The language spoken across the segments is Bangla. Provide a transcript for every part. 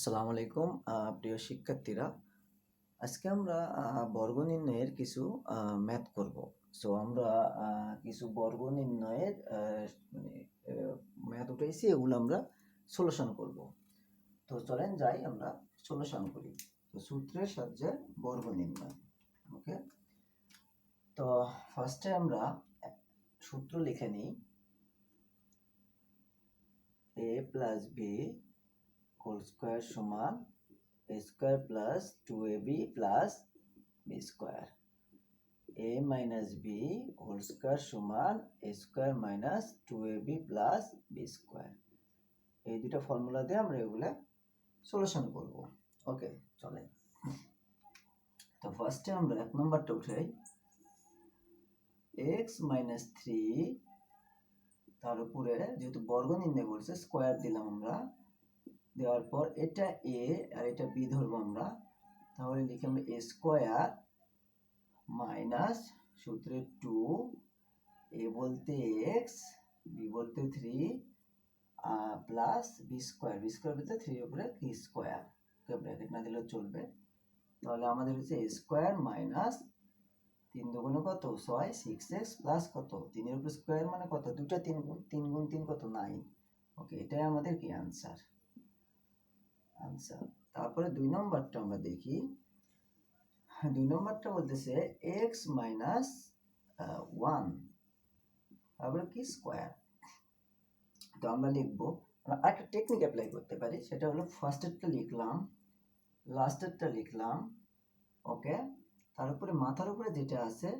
আসসালামু আলাইকুম প্রিয় শিক্ষার্থীরা। আজকে আমরা বর্গ নির্ণয়ের কিছু ম্যাথ করব। সো আমরা কিছু বর্গ নির্ণয়ের মানে ম্যাথ উঠাইছি, এগুলো আমরা সলিউশন করব। তো চলেন যাই আমরা সলিউশন করি। তো সূত্রের সাহায্যে বর্গ নির্ণয় ওকে তো ফার্স্টে আমরা সূত্র লিখে নিই। A plus B whole square সমান A square plus two A B plus B square A minus B whole square সমান A square minus two A B plus B square এই দুটো ফর্মুলা দিয়ে আমরা এগুলা সলিউশন করব। ওকে চলে তো ফার্স্টে আমরা এক নম্বরটা উঠাই। এক্স মাইনাস থ্রি তার উপরে যেহেতু বর্গ নির্ণয় করছে স্কোয়ার দিলাম আমরা। দেওয়ার পর এটা এ আর এটা বি ধরবো আমরা। তাহলে লিখে আমরা এ স্কোয়ার মাইনাস সূত্রে টু এ বলতে এক্স বি বলতে three plus b square b square বলতে থ্রির উপরে কি স্কোয়ার ব্র্যাকেট না দিলেও চলবে। তাহলে আমাদের হচ্ছে এ স্কোয়ার মাইনাস তিন দুগুণে কত? ছয় সিক্স এক্স প্লাস কত? তিনের উপর স্কোয়ার মানে কত? দুটা তিন গুণ তিন গুণ তিন কত? নাইন ওকে এটাই আমাদের কি আনসার আনসার তারপরে দুই নম্বরটা আমরা দেখি। দুই নম্বরটা বলতেছে এক্স মাইনাস ওয়ান তারপরে কি? স্কোয়ার তো আমরা লিখব একটা টেকনিক অ্যাপ্লাই করতে পারি, সেটা হলো ফার্স্টেরটা লিখলাম লাস্টেরটা লিখলাম ওকে তার উপরে মাথার উপরে যেটা আছে,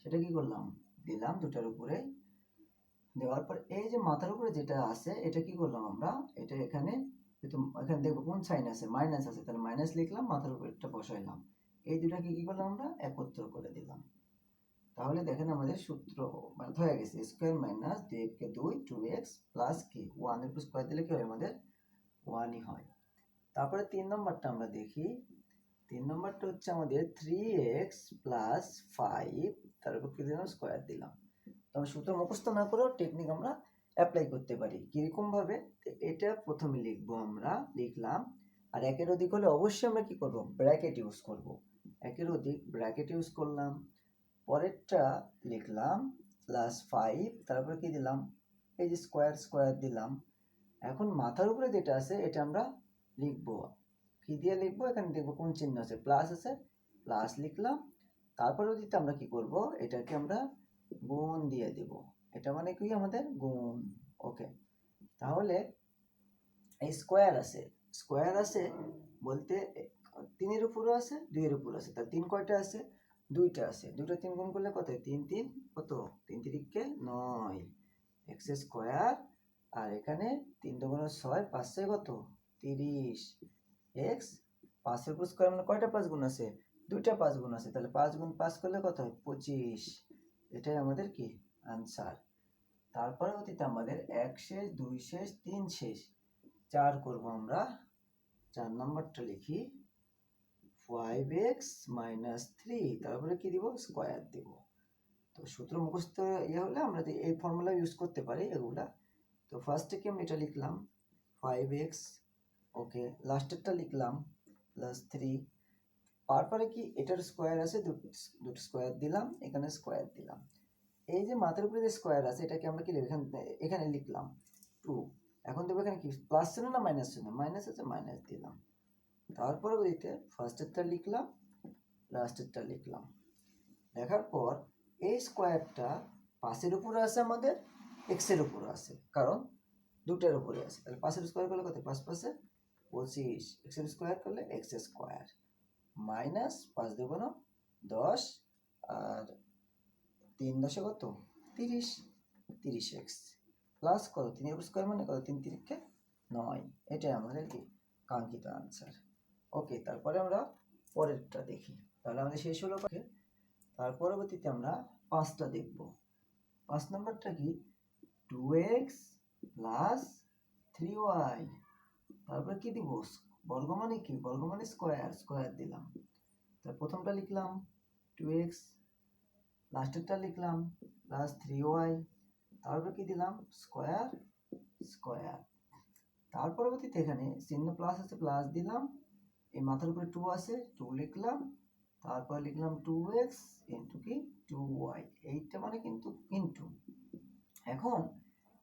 সেটা কি করলাম? দিলাম দুটার উপরে। দেওয়ার পর এই যে মাথার উপরে যেটা আছে, এটা কি করলাম আমরা? এটা এখানে এখানে দেখব কোন সাইন আছে? মাইনাস আছে, তাহলে মাইনাস লিখলাম, মাথার উপরে একটা বসাইলাম। এই দুটাকে কি করলাম আমরা? একত্র করে দিলাম। তাহলে দেখেন আমাদের সূত্র মানে হয়ে গেছে স্কোয়ার মাইনাস দুই কে দুই টু এক্স প্লাস কি ওয়ানের স্কোয়ার দিলে কি হয়? আমাদের ওয়ানই হয়। তারপরে তিন নম্বরটা আমরা দেখি। তিন নম্বরটা হচ্ছে আমাদের থ্রি এক্স প্লাস ফাইভ তার উপর কি দিলাম? স্কোয়ার দিলাম। তবে সূত্র মুখস্থ না করেও টেকনিক আমরা অ্যাপ্লাই করতে পারি। কীরকম ভাবে? এটা প্রথমে লিখব আমরা, লিখলাম। আর একের অধিক হলে অবশ্যই আমরা কি করব? ব্র্যাকেট ইউজ করব। একের অধিক ব্র্যাকেট ইউজ করলাম। পরেরটা লিখলাম প্লাস ফাইভ তারপরে কি দিলাম? এই যে স্কোয়ার স্কোয়ার দিলাম। এখন মাথার উপরে যেটা আছে, এটা আমরা লিখব। কি দিয়ে লিখব? এখানে দেখব কোন চিহ্ন আছে। প্লাস আছে প্লাস লিখলাম। তারপরে দিতে আমরা কি করব? এটাকে আমরা গুণ দিয়ে দেব। এটা মানে কি আমাদের? গুণ। ওকে। তাহলে এই স্কোয়ার আছে। স্কোয়ার আছে বলতে তিনের উপরও আছে, দুইয়ের উপর আছে। তার তিন কয়টা আছে? দুইটা আছে। দুইটা তিন গুণ করলে কত? তিন তিন, কত? তিন তিরিককে নয়। এক্স স্কোয়ার আর এখানে তিন দুগুণ ছয় পাঁচশো কত? তিরিশ। এক্স পাঁচের উপর স্কোয়ার মানে কয়টা পাঁচ গুণ আছে? দুইটা পাঁচ গুণ আছে। তাহলে পাঁচ গুণ পাঁচ করলে কত হয়? পঁচিশ। এটাই আমাদের কি? আনসার। তারপরে অতীতে আমাদের এক শেষ, দুই শেষ, তিন শেষ। চার করব আমরা। চার নম্বরটা লিখি। ফাইভ এক্স মাইনাস থ্রি তারপরে কি দিব? স্কোয়ার দিব। তো সূত্র মুখস্থ ইয়ে হলে আমরা এই ফর্মুলা ইউজ করতে পারি এগুলা। তো ফার্স্টে কি আমি এটা লিখলাম? ফাইভ এক্স ওকে লাস্টেরটা লিখলাম প্লাস থ্রি তারপরে কি? এটার স্কোয়ার আছে, দুটো স্কোয়ার দিলাম, এখানে স্কোয়ার দিলাম। এই যে মাথার উপরে যে স্কোয়ার আছে, এটাকে আমরা কি এখানে এখানে লিখলাম টু এখন দেখব এখানে কি প্লাস ছিল না মাইনাস ছিল মাইনাস আছে মাইনাস দিলাম। তারপরে দিতে ফার্স্টেরটা লিখলাম লাস্টেরটা লিখলাম। লেখার পর এই স্কোয়ারটা পাশের উপরে আছে আমাদের এক্সের উপরে আছে। কারণ দুটার উপরে আছে। তাহলে পাশের স্কোয়ার করলে কত? পাঁচ পাশে পঁচিশ। এক্সের স্কোয়ার করলে এক্স স্কোয়ার মাইনাস পাঁচ দেবো না দশ, আর তিন দশে কত? তিরিশ। তিরিশ এক্স। প্লাস কত? তিনের স্কোয়ার মানে কত? তিন তিরিখে নয়। এটাই আমাদের কি? কাঙ্ক্ষিত আনসার ওকে তারপরে আমরা পরেরটা দেখি। তাহলে আমাদের শেষ হলো তার পরবর্তীতে আমরা পাঁচটা দেখব। পাঁচ নম্বরটা কি? Two x plus three y. তারপরে কি দিব? বর্গ মানে কি? বর্গ মানে স্কোয়ার স্কোয়ার দিলাম। তার প্রথমটা লিখলাম টু এক্স লাস্টেরটা লিখলাম প্লাস থ্রি ওয়াই তারপরে কি দিলাম? স্কোয়ার স্কোয়ার তার পরবর্তীতে এখানে চিহ্ন প্লাস আছে প্লাস দিলাম। এই মাথার উপরে টু আছে টু লিখলাম। তারপর লিখলাম টু এক্স ইন্টু কি? টু ওয়াই এইটা মানে কিন্তু ইন্টু এখন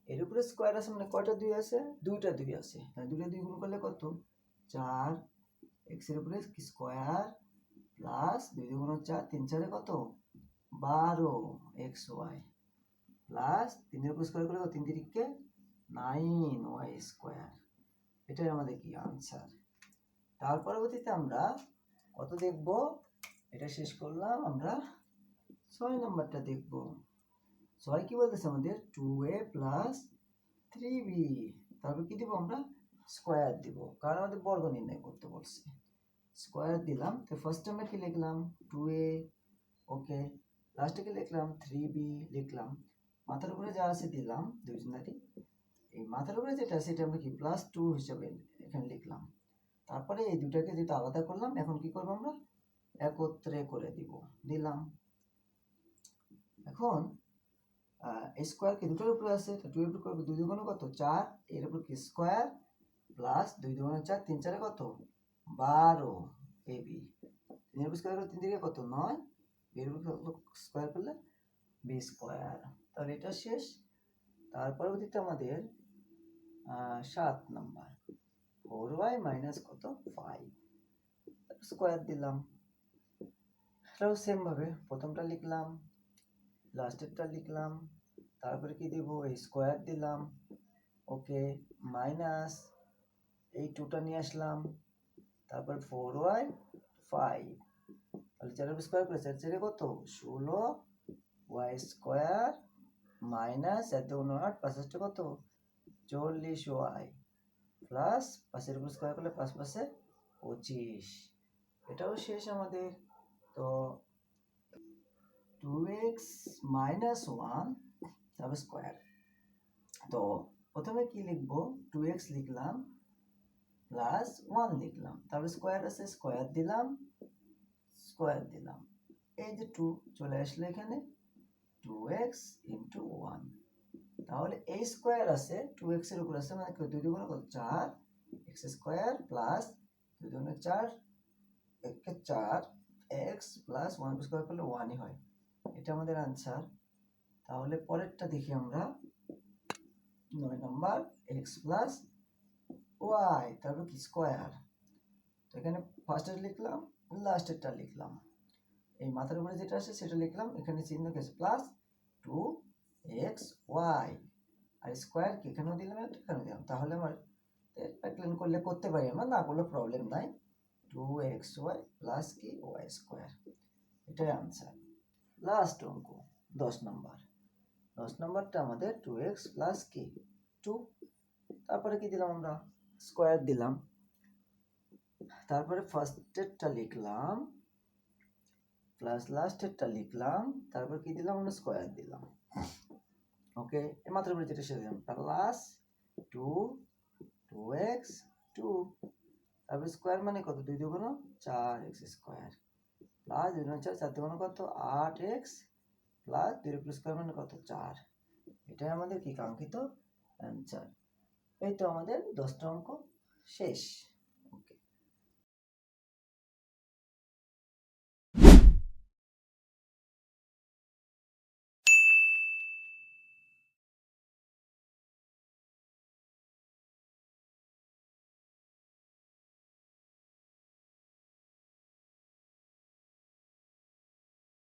এর উপরে স্কোয়ার আছে মানে কয়টা দুই আছে? দুইটা দুই আছে। তাহলে দুইটা দুই গুণ করলে কত? চার। এক্সের উপরে স্কোয়ার প্লাস দুই দুগুণ চার, তিন চারে কত? বারো, এক্স ওয়াই প্লাস তিনের উপর স্কোয়ার করলে তিন তিরিখকে নাইন ওয়াই স্কোয়ার। এটাই আমাদের কি আনসার তার পরবর্তীতে আমরা কত দেখব? এটা শেষ করলাম, আমরা ছয় নম্বরটা দেখব। ছয় কি বলতেছে আমাদের? Two a plus three b তারপর কি দিব আমরা? স্কোয়ার দিব। কারণ আমাদের বর্গ নির্ণয় করতে বলছে। স্কোয়ার দিলাম, তো ফার্স্ট আমরা কি লিখলাম? টু এ ওকে লাস্টে লিখলাম থ্রি বি লিখলাম। মাথার উপরে যা আছে দিলাম দুইজনারই এই মাথার উপরে যেটা এটা আমরা কি প্লাস টু হিসাবে এখানে লিখলাম। তারপরে এই দুটাকে যেটা আলাদা করলাম, এখন কি করব আমরা? একত্রে করে দিব। দিলাম। এখন স্কোয়ার কি দুটোর উপরে আছে? টু এর উপর দুই দুগুণ কত? চার। এর উপর কি স্কোয়ার প্লাস দুই দুগুণ চার, তিন চারে কত? বারো এ বি তিনের উপর স্কোয়ার তিন দিকে কত? নয়। এর স্কোয়ার করলে বি স্কোয়ার তাহলে এটা শেষ। তার পরবর্তীতে আমাদের সাত নাম্বার ফোর ওয়াই মাইনাস কত? ফাইভ স্কোয়ার দিলাম। এটাও সেম ভাবে প্রথমটা লিখলাম লাস্টেরটা লিখলাম, তারপরে কি দেব? এই স্কোয়ার দিলাম। ওকে মাইনাস এই টুটা নিয়ে আসলাম। তারপর ফোর ওয়াই ফাইভ তাহলে চারের স্কোয়ার করে চার, চারে কত? ষোলো ওয়াই স্কোয়ার মাইনাস এত আট পাঁচটা কত? চল্লিশ ওয়াই প্লাস পাশের উপর স্কোয়ার করলে পাঁচ পাশে পঁচিশ। এটাও শেষ আমাদের। তো টু এক্স মাইনাস ওয়ান তারপর স্কোয়ার তো প্রথমে কি লিখব? টু এক্স লিখলাম প্লাস ওয়ান লিখলাম তারপরে স্কোয়ার আছে স্কোয়ার দিলাম। স্কোয়ার দিলাম। এই যে টু চলে আসলো এখানে। টু এক্স ইন্টু ওয়ান তাহলে এই স্কোয়ার আছে টু এক্সের উপর আছে মানে দুই দুগুণ কত চার। এক্স স্কোয়ার প্লাস দুই দুগুণ চার। একে চার এক্স প্লাস ওয়ান স্কোয়ার করলে ওয়ানই হয়। এটা আমাদের আনসার তাহলে পরেরটা দেখি আমরা। নয় নম্বর এক্স প্লাস ওয়াই তারপর কি স্কোয়ার তো এখানে ফার্স্টের লিখলাম লাস্টেরটা লিখলাম। এই মাথার উপরে যেটা আছে সেটা লিখলাম, এখানে চিহ্ন আছে প্লাস টু এক্স ওয়াই আর স্কোয়ার কি? এখানেও দিলাম এখানেও দিলাম। তাহলে আমার প্যাকলেন করলে করতে পারি আমরা, না করলে প্রবলেম নাই। টু এক্স ওয়াই প্লাস কি? ওয়াই স্কোয়ার এটাই আনসার লাস্ট অঙ্ক, দশ নম্বর দশ নম্বরটা আমাদের টু এক্স প্লাস কি? টু তারপরে কি দিলাম আমরা? স্কোয়ার দিলাম। তারপরে ফার্স্টেরটা লিখলাম প্লাস লাস্টেরটা লিখলাম, তারপর কি দিলাম আমরা স্কোয়ার দিলাম। ওকে মাত্র উপরে যেটা সেটা দিলাম। Plus two two x two তারপরে স্কোয়ার মানে কত? দুই দুগুণ চার এক্স স্কোয়ার প্লাস দুই দুগুণ চার চার দুগুণ কত? আট এক্স প্লাস দুই উপরে স্কোয়ার মানে কত? চার। এটাই আমাদের কি কাঙ্ক্ষিত অ্যান্সার এই তো আমাদের দশটা অঙ্ক শেষ।